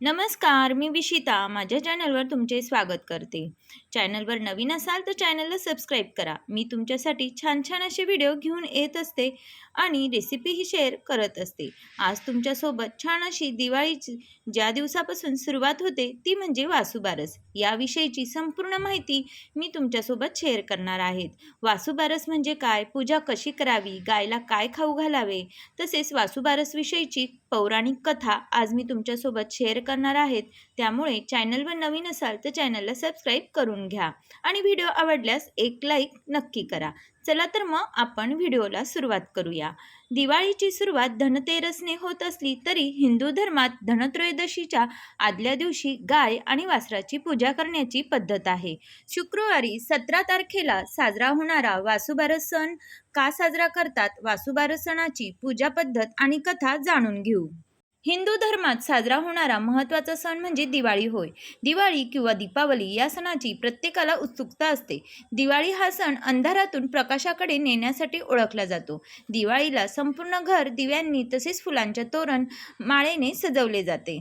नमस्कार मी विशिता. माझ्या चॅनलवर तुमचे स्वागत करते. चॅनलवर नवीन असाल तर चॅनलला सबस्क्राईब करा. मी तुमच्यासाठी छान छान असे व्हिडिओ घेऊन येत असते आणि रेसिपीही शेअर करत असते. आज तुमच्यासोबत छान अशी दिवाळीची ज्या दिवसापासून सुरुवात होते ती म्हणजे वासुबारस. याविषयीची संपूर्ण माहिती मी तुमच्यासोबत शेअर करणार आहेत. वासुबारस म्हणजे काय? पूजा कशी करावी? गायला काय खाऊ घालावे? तसेच वासुबारसविषयीची पौराणिक कथा आज मी तुमच्यासोबत शेअर करणार आहेत. त्यामुळे चॅनलवर नवीन असाल तर चॅनलला सबस्क्राईब करून घ्या. आणि व्हिडिओ आवडल्यास एक लाईक नक्की करा. चला तर मग आपण व्हिडिओला सुरुवात करूया. दिवाळीची सुरुवात धनतेरसने होत असली तरी हिंदू धर्मात धनत्रयोदशीच्या आदल्या दिवशी गाय आणि वासराची पूजा करण्याची पद्धत आहे. शुक्रवारी सतरा तारखेला साजरा होणारा वासुबारस सण का साजरा करतात? वासुबारस सणाची पूजा पद्धत आणि कथा जाणून घेऊ. हिंदू धर्मात साजरा होणारा महत्त्वाचा सण म्हणजे दिवाळी होय. दिवाळी किंवा दीपावली या सणाची प्रत्येकाला उत्सुकता असते. दिवाळी हा सण अंधारातून प्रकाशाकडे नेण्यासाठी ओळखला जातो. दिवाळीला संपूर्ण घर दिव्यांनी तसेच फुलांच्या तोरण माळेने सजवले जाते.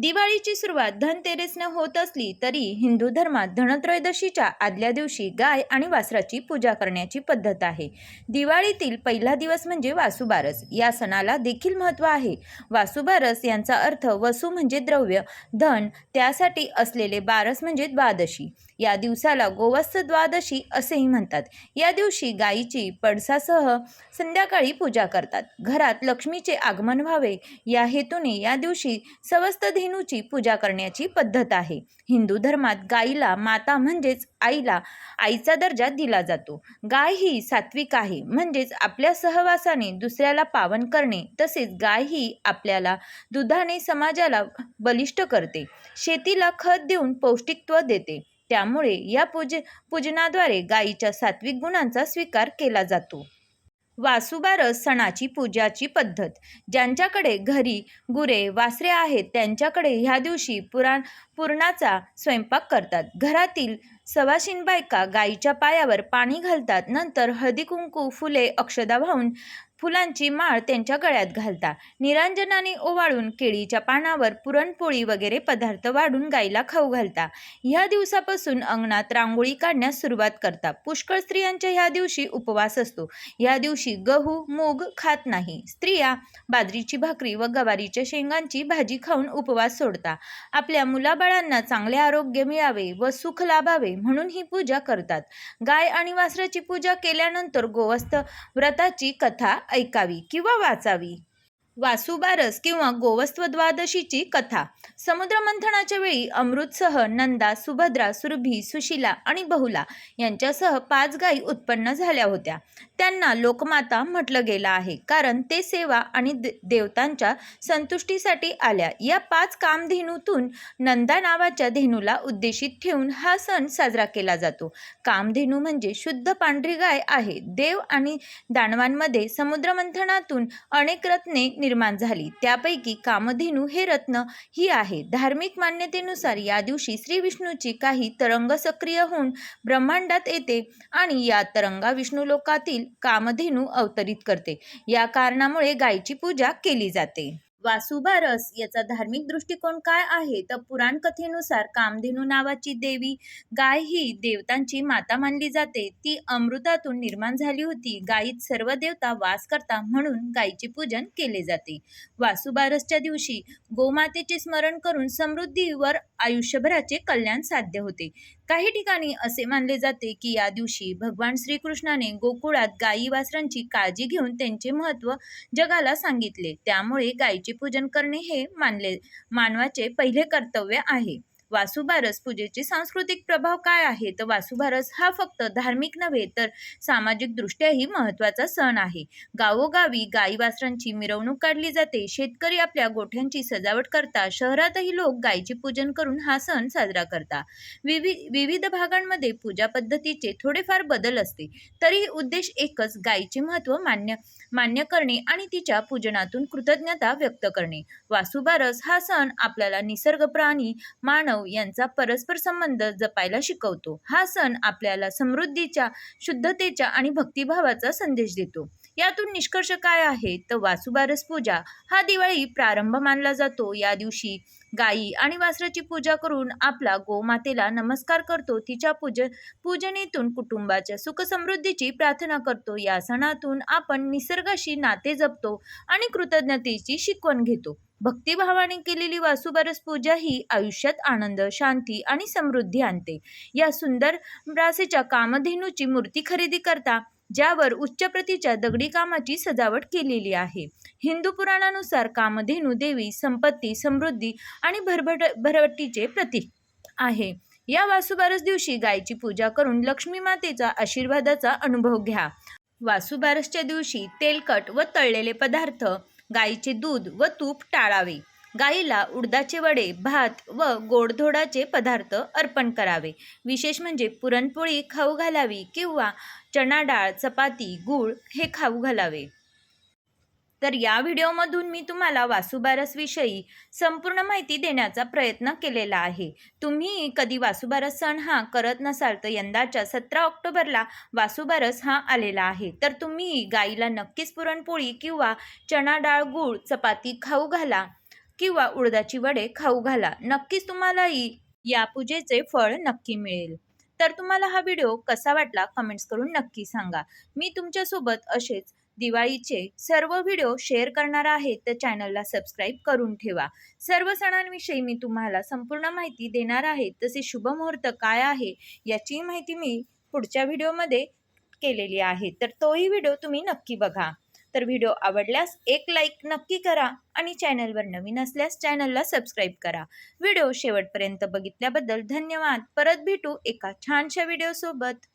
दिवाळीची सुरुवात धनतेरेसनं होत असली तरी हिंदू धर्मात धनत्रयोदशीच्या आदल्या दिवशी गाय आणि वासराची पूजा करण्याची पद्धत आहे. दिवाळीतील पहिला दिवस म्हणजे वासुबारस. या सणाला देखील महत्त्व आहे. वासुबारस यांचा अर्थ वसु म्हणजे द्रव्य धन त्यासाठी असलेले बारस म्हणजे द्वादशी. या दिवसाला गोवत्स द्वादशी असेही म्हणतात. या दिवशी गायीची पडसासह संध्याकाळी पूजा करतात. घरात लक्ष्मीचे आगमन व्हावे या हेतूने या दिवशी सवस्त धेनूची पूजा करण्याची पद्धत आहे. हिंदू धर्मात गायीला माता म्हणजेच आईला आईचा दर्जा दिला जातो. गाय ही सात्विक आहे म्हणजेच आपल्या सहवासाने दुसऱ्याला पावन करणे तसेच गाय ही आपल्याला दुधाने समाजाला बलिष्ठ करते. शेतीला खत देऊन पौष्टिकत्व देते. त्यामुळे या पूज पूजनाद्वारे गायीच्या सात्विक गुणांचा स्वीकार केला जातो. वासुबारस सणाची पूजाची पद्धत. ज्यांच्याकडे घरी गुरे वासरे आहेत त्यांच्याकडे ह्या दिवशी पुराण पुरणाचा स्वयंपाक करतात. घरातील सवाशीन बायका गाईच्या पायावर पाणी घालतात. नंतर हळदी कुंकू फुले अक्षदा वाहून फुलांची माळ त्यांच्या गळ्यात घालता. निरांजनाने ओवाळून केळीच्या पानावर पुरणपोळी वगैरे पदार्थ वाढून गाईला खाऊ घालता. ह्या दिवसापासून अंगणात रांगोळी काढण्यास सुरुवात करता. पुष्कळ स्त्रियांच्या ह्या दिवशी उपवास असतो. या दिवशी गहू मूग खात नाही. स्त्रिया बाजरीची भाकरी व गवारीच्या शेंगांची भाजी खाऊन उपवास सोडता. आपल्या मुलाबाळांना चांगले आरोग्य मिळावे व सुख लाभावे म्हणून ही पूजा करतात. गाय आणि वासराची पूजा केल्यानंतर गोवस्त व्रताची कथा ऐकावी किंवा वाचावी. वासुबारस किंवा गोवस्त्व द्वादशीची कथा. समुद्रमंथनाच्या वेळी अमृतसह नंदा सुभद्रा सुरभी सुशिला आणि बहुला यांच्यासह पाच गायी उत्पन्न झाल्या होत्या. त्यांना लोकमाता म्हटलं गेलं आहे. कारण ते सेवा आणि दे देवतांच्या संतुष्टीसाठी आल्या. या पाच कामधेनूतून नंदा नावाच्या धेनूला उद्देशित ठेवून हा सण साजरा केला जातो. कामधेनू म्हणजे शुद्ध पांढरी गाय आहे. देव आणि दानवांमध्ये समुद्रमंथनातून अनेक रत्ने निर्माण झाली. त्यापैकी कामधेनू हे रत्न ही आहे. धार्मिक मान्यतेनुसार या दिवशी श्री विष्णूची काही तरंग सक्रिय होऊन ब्रह्मांडात येते आणि या तरंगा विष्णू लोकातील कामधेनू अवतरित करते. या कारणामुळे गायीची पूजा केली जाते. वासुबारस याचा धार्मिक दृष्टिकोन काय आहे? तर पुराण कथेनुसार कामधेनू नावाची देवी गाय ही देवतांची माता मानली जाते. ती अमृतातून निर्माण झाली होती. गायीत सर्व देवता वास करता म्हणून गायीचे पूजन केले जाते. वासुबारसच्या दिवशी गोमातेचे स्मरण करून समृद्धीवर आयुष्यभराचे कल्याण साध्य होते. काही ठिकाणी असे मानले जाते की या दिवशी भगवान श्रीकृष्णाने गोकुळात गायी वासरांची काळजी घेऊन त्यांचे महत्त्व जगाला सांगितले. त्यामुळे गायीचे पूजन करणे हे मानले मानवाचे पहिले कर्तव्य आहे. वासुबारस पूजेचे सांस्कृतिक प्रभाव काय आहे तर वासुबारस हा फक्त धार्मिक नव्हे तर सामाजिक दृष्ट्याही महत्त्वाचा सण आहे. गावोगावी गाई वासरांची मिरवणूक काढली जाते. शेतकरी आपल्या गोठ्यांची सजावट करता शहरातही लोक गायीचे पूजन करून हा सण साजरा करतात विवि विविध भागांमध्ये पूजा पद्धतीचे थोडेफार बदल असते. तरीही उद्देश एकच गायीचे महत्त्व मान्य मान्य करणे आणि तिच्या पूजनातून कृतज्ञता व्यक्त करणे. वासुबारस हा सण आपल्याला निसर्ग प्राणी मानव यांचा परस्पर संबंध जपायला शिकवतो. हा सण आपल्याला समृद्धीच्या शुद्धतेच्या आणि भक्तिभावाचा संदेश देतो. यातून निष्कर्ष काय आहे? तर वासुबारस पूजा. हा दिवाळी प्रारंभ मानला जातो. या दिवशी गायी आणि वासराची पूजा करून आपला गोमातेला नमस्कार करतो. तिच्या पूज पूजनेतून कुटुंबाच्या सुखसमृद्धीची प्रार्थना करतो. या सणातून आपण निसर्गाशी नाते जपतो आणि कृतज्ञतेची शिकवण घेतो. भक्तिभावाने केलेली वासुबारस पूजा ही आयुष्यात आनंद शांती आणि समृद्धी आणते. या सुंदर रासेच्या कामधेनूची मूर्ती खरेदी करता ज्यावर उच्च प्रतीच्या दगडी कामाची सजावट केलेली आहे. हिंदू पुराणानुसार कामधेनू देवी संपत्ती समृद्धी आणि भरभट भरभट्टीचे प्रतीक आहे. या वासुबारस दिवशी गायची पूजा करून लक्ष्मी मातेचा आशीर्वादाचा अनुभव घ्या. वासुबारसच्या दिवशी तेलकट व तळलेले पदार्थ गाईचे दूध व तूप टाळावे. गाईला उडदाचे वडे भात व गोडधोडाचे पदार्थ अर्पण करावे. विशेष म्हणजे पुरणपोळी खाऊ घालावी किंवा चणा डाळ चपाती गूळ हे खाऊ घालावे. तर या व्हिडिओमधून मी तुम्हाला वासुबारसविषयी संपूर्ण माहिती देण्याचा प्रयत्न केलेला आहे. तुम्ही कधी वासुबारस सण हा करत नसाल तर यंदाच्या सतरा ऑक्टोबरला वासुबारस हा आलेला आहे. तर तुम्ही गाईला नक्कीच पुरणपोळी किंवा चणा डाळ गूळ चपाती खाऊ घाला किंवा उडदाची वडे खाऊ घाला. नक्कीच तुम्हालाही या पूजेचे फळ नक्की मिळेल. तर तुम्हाला हा व्हिडिओ कसा वाटला? कमेंट्स करून नक्की सांगा. मी तुमच्यासोबत असेच दिवाळीचे सर्व व्हिडिओ शेअर करणार आहे तर चॅनलला सबस्क्राईब करून ठेवा. सर्व सणांविषयी मी तुम्हाला संपूर्ण माहिती देणार आहे. तसे शुभमुहूर्त काय आहे याची माहिती मी पुढच्या व्हिडिओमध्ये केलेली आहे. तर तोही व्हिडिओ तुम्ही नक्की बघा. तर व्हिडिओ आवडल्यास एक लाईक नक्की करा आणि चॅनलवर नवीन असल्यास चॅनलला सबस्क्राईब करा. व्हिडिओ शेवटपर्यंत बघितल्याबद्दल धन्यवाद. परत भेटू एका छानशा व्हिडिओसोबत